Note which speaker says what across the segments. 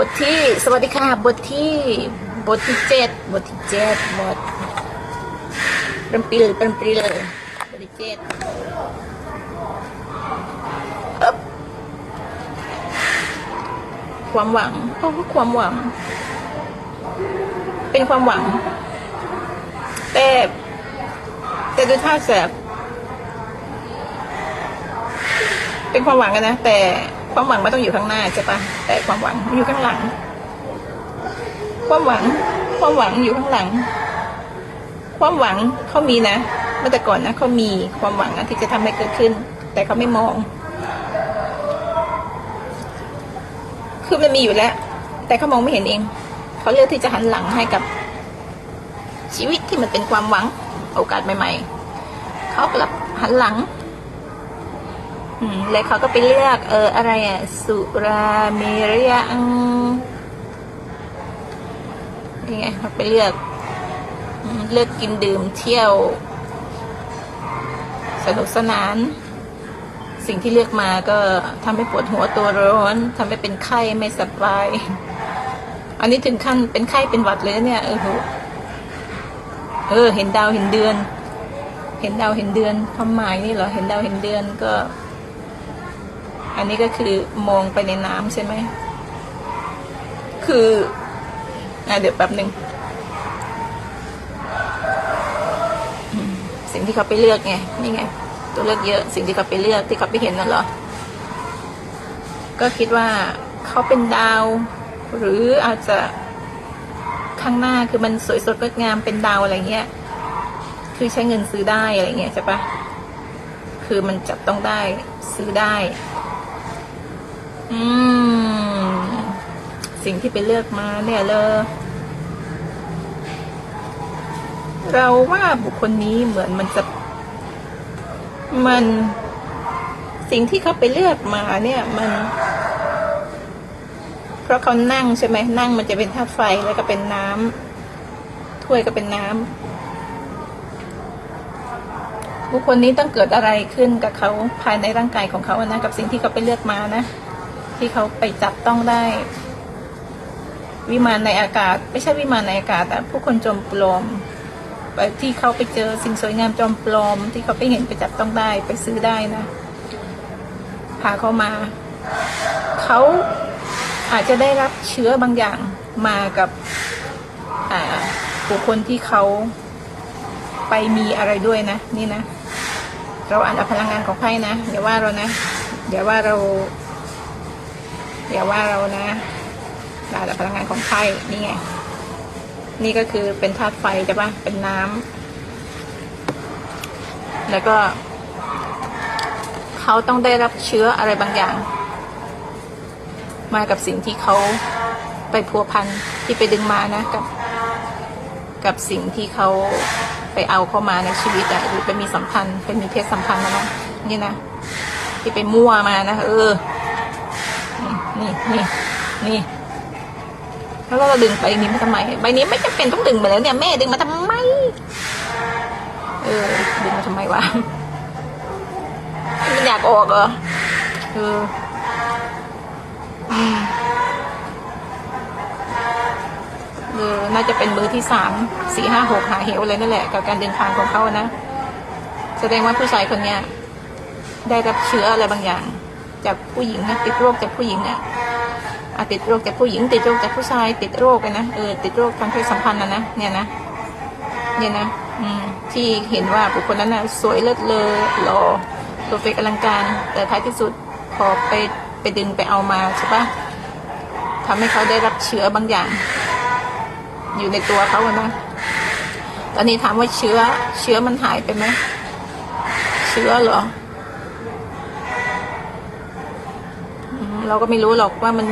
Speaker 1: บทที่สวัสดีค่ะ บทที่บทที่เจ็ดบทที่เจ็ดบทปรมปริลเปรมปริลบทที่เจ็ดอึ๊บความหวังโอ้ความหวัง เป็นความหวัง แต่แต่ดูท่าแสบเป็นความหวังอะนะ แต่ ความหวังไมันต้องอยู่ข้างหน้าใช่ปะแต่ความหวังอยู่ข้างหลัง ความหวัง ความหวังอยู่ข้างหลัง ความหวังเขามีนะเมื่อแต่ก่อนนะเขามีความหวังนะที่จะทำให้เกิดขึ้น แต่เขาไม่มอง คือมันมีอยู่แล้ว แต่เขามองไม่เห็นเองเขาเลือกที่จะหันหลังให้กับ ชีวิตที่มันเป็นความหวัง โอกาสใหม่ ๆเขากลับหันหลัง แล้วเขาก็ไปเลือก เอออะไรอะ สุราเมรยะอืมนี่ไงเขาไปเลือก เลือกกินดื่มเที่ยว สนุกสนาน สิ่งที่เลือกมาก็ทำให้ปวดหัวตัวร้อนทำให้เป็นไข้ไม่สบาย อันนี้ถึงขั้นเป็นไข้เป็นหวัดเลยเนี่ย เออโหเออ เห็นดาวเห็นเดือน เห็นดาวเห็นเดือนความหมายนี่เหรอ เห็นดาวเห็นเดือนก็ อันนี้ก็คือมองไปในน้ำใช่ไหม คืออะเดี๋ยวแป๊บหนึ่งสิ่งที่เขาไปเลือกไง นี่ไง ตัวเลือกเยอะ สิ่งที่เขาไปเลือกที่เขาไปเห็นนั่นเหรอ ก็คิดว่าเขาเป็นดาว หรืออาจจะข้างหน้าคือมันสวยสดงดงามเป็นดาวอะไรเงี้ย คือใช้เงินซื้อได้อะไรเงี้ยใช่ปะคือมันจับต้องได้ซื้อได้ อืม สิ่งที่ไปเลือกมาเนี่ยเลยเราว่าบุคคลนี้เหมือนมันจะ มันสิ่งที่เขาไปเลือกมาเนี่ยมัน เพราะเขานั่งใช่ไหมนั่งมันจะเป็นธาตุไฟแล้วก็เป็นน้ำถ้วยก็เป็นน้ำบุคคลนี้ต้องเกิดอะไรขึ้นกับเขาภายในร่างกายของเขาอะนะกับสิ่งที่เขาไปเลือกมานะ ที่เขาไปจับต้องได้ วิมานในอากาศ ไม่ใช่วิมานในอากาศ แต่ผู้คนจอมปลอมไปที่เขาไปเจอสิ่งสวยงามจอมปลอม ที่เขาไปเห็นไปจับต้องได้ไปซื้อได้นะพาเขามา เขาอาจจะได้รับเชื้อบางอย่างมากับบุคคลที่เขาไปมีอะไรด้วยนะ นี่นะ เราอ่านอพลังงานของไพ่นะอย่าว่าเรานะอย่าว่าเรา อย่าว่าเรานะอ่านเอาพลังงานของไพ่นี่ไง นี่ก็คือเป็นธาตุไฟใช่ปะเป็นน้ำแล้วก็ เขาต้องได้รับเชื้ออะไรบางอย่าง มากับสิ่งที่เขาไปพัวพันที่ไปดึงมานะกับ กับสิ่งที่เขาไปเอาเข้ามาในชีวิตอะหรือไปมีสัมพันธ์ไปมีเพศสัมพันธ์นะนะนี่นะที่ไปมั่วมานะเออ นี่นี่นี่แล้วเราดึงไปนี้มาทำไมใบนี้ไม่จำเป็นต้องดึงไปแล้วเนี่ยแม่ดึงมาทำไม เออดึงมาทำไมวะมันอยากออกเหรอเอออืมเออน่าจะเป็นเบอร์ที่สามสี่ห้าหกหาเหวเลยนั่นแหละ กับการเดินทางของเขานะ แสดงว่าผู้ชายคนเนี้ยได้รับเชื้ออะไรบางอย่าง จากผู้หญิงนะติดโรคจากผู้หญิงเนี่ยอาติดโรคจากผู้หญิง ติดโรคจากผู้ชาย ติดโรคกันนะเออติดโรคทางเพศสัมพันธ์นะนะเนี่ยนะเนี่ยนะอืมที่เห็นว่าบุคคลนั้นนะสวยเลิศเลอหล่อตัวเฟกอลังการ แต่ท้ายที่สุดพอไปไปดึงไปเอามาใช่ปะทำให้เขาได้รับเชื้อบางอย่าง อยู่ในตัวเขาอะนะตอนนี้ถามว่าเชื้อ เชื้อมันหายไปไหมเชื้อเหรอ เราก็ไม่รู้หรอกว่ามัน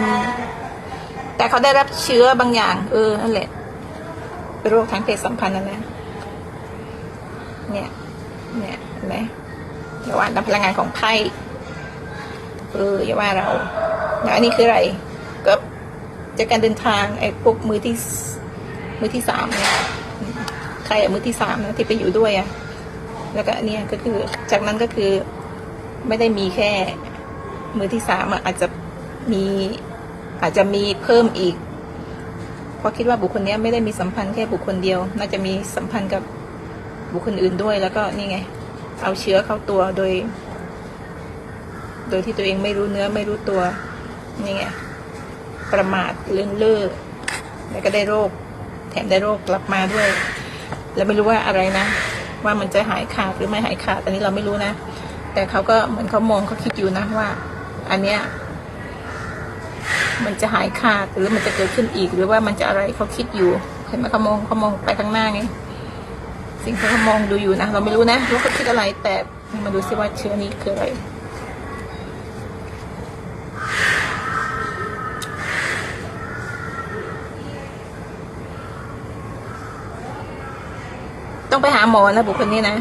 Speaker 1: แต่เขาได้รับเชื้อบางอย่าง เออนั่นแหละเป็นโรคทางเพศสัมพันธ์นั่นนะเนี่ย เนี่ยเห็นไหมอย่าว่าตามพลังงานของไพ่เอออย่าว่าเราแล้วอันนี้คืออะไร ก็จากการเดินทางไอ้พวกมือที่มือที่สามเนี่ยใครอะมือที่สามนะที่ไปอยู่ด้วยอะแล้วก็อันเนี้ยก็คือจากนั้นก็คือไม่ได้มีแค่มือที่สามอะอาจจะ มีอาจจะมีเพิ่มอีก เพราะคิดว่าบุคคลนี้ไม่ได้มีสัมพันธ์แค่บุคคลเดียว น่าจะมีสัมพันธ์กับบุคคลอื่นด้วย แล้วก็นี่ไง เอาเชื้อเข้าตัวโดย โดยที่ตัวเองไม่รู้เนื้อไม่รู้ตัว นี่ไง ประมาทเลื่อนเล่อแล้วก็ได้โรค แถมได้โรคกลับมาด้วย แล้วไม่รู้ว่าอะไรนะ ว่ามันจะหายขาดหรือไม่หายขาดอันนี้เราไม่รู้นะ แต่เขาก็เหมือนเขามองเขาคิดอยู่นะว่า อันเนี้ย มันจะหายขาดหรือมันจะเกิดขึ้นอีก หรือว่ามันจะอะไรเขาคิดอยู่เห็นไหมเขามองเขามองไปข้างหน้าไงสิ่งที่เขามองดูอยู่นะเราไม่รู้นะว่าเขาคิดอะไร แต่มาดูซิว่าเชื้อนี้คืออะไรต้องไปหาหมอนะบุคคลนี้นะ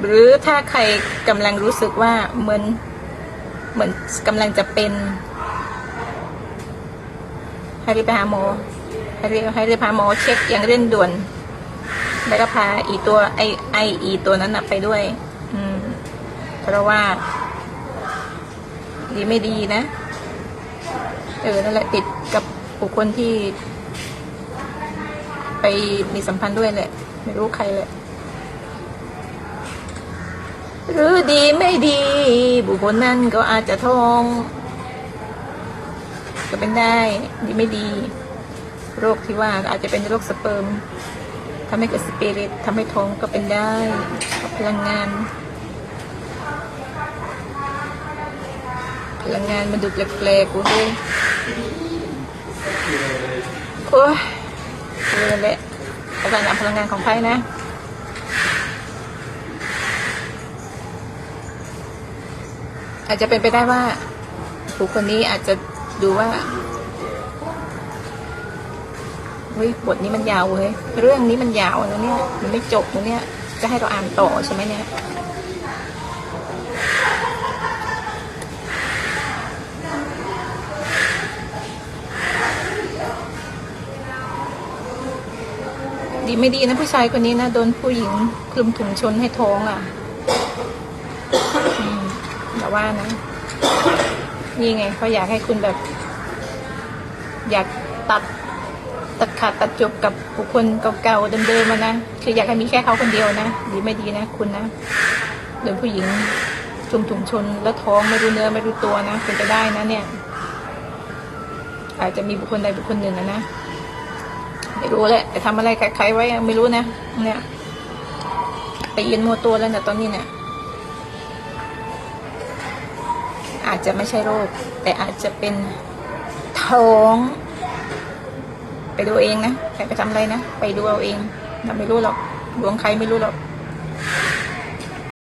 Speaker 1: หรือถ้าใครกำลังรู้สึกว่าเหมือนเหมือนกำลังจะเป็น ให้รีบไปหาหมอให้รีบให้รีบพาหมอเช็คอย่างเร่งด่วน แล้วก็พาอีตัวไอไออีตัวนั้นนะไปด้วย อืม เพราะว่า ดีไม่ดีนะ เออ นั่นแหละติดกับบุคคลที่ ไปมีสัมพันธ์ด้วยแหละ ไม่รู้ใครแหละหรือดีไม่ดี บุคคลนั้นก็อาจจะท้อง ก็เป็นได้ดีไม่ดี โรคที่ว่าอาจจะเป็นโรคสเปิร์มทำให้เกิดสเปริตทำให้ท้องก็เป็นได้พลังงาน พลังงานมันดูแปลกๆกูเลยโอ้ยนั่นแหละอาจารย์นำพลังงานของไพ่นะอาจจะเป็นไปได้ว่าบุคคลนี้อาจจะ ดูว่าเฮ้ยบทนี้มันยาวเว้ยเรื่องนี้มันยาวนะเนี่ยมันไม่จบนะเนี่ย จะให้เราอ่านต่อใช่ไหมเนี่ยดีไม่ดีนะผู้ชายคนนี้นะโดนผู้หญิงคลุมถุงชนให้ท้องอะแต่ว่านะ นี่ไงเขาอยากให้คุณแบบ อยากตัดตัดขาดตัดจบกับบุคคลเก่าๆเดิมๆมานะคืออยากให้มีแค่เขาคนเดียวนะดีไม่ดีนะคุณนะโดนผู้หญิงจุ่มถุงชนแล้วท้องไม่รู้เนื้อไม่รู้ตัวนะเป็นไปได้นะเนี่ย อาจจะมีบุคคลใดบุคคลหนึ่งนะนะไม่รู้แหละแต่ทำอะไรใครไว้ไม่รู้นะ เนี่ย ไปยืนมัวตัวแล้วเนี่ยตอนนี้เนี่ย อาจจะไม่ใช่โรค แต่อาจจะเป็นท้อง ไปดูเองนะใครไปทำอะไรนะ ไปดูเอาเองเราไม่รู้หรอกดวงใครไม่รู้หรอก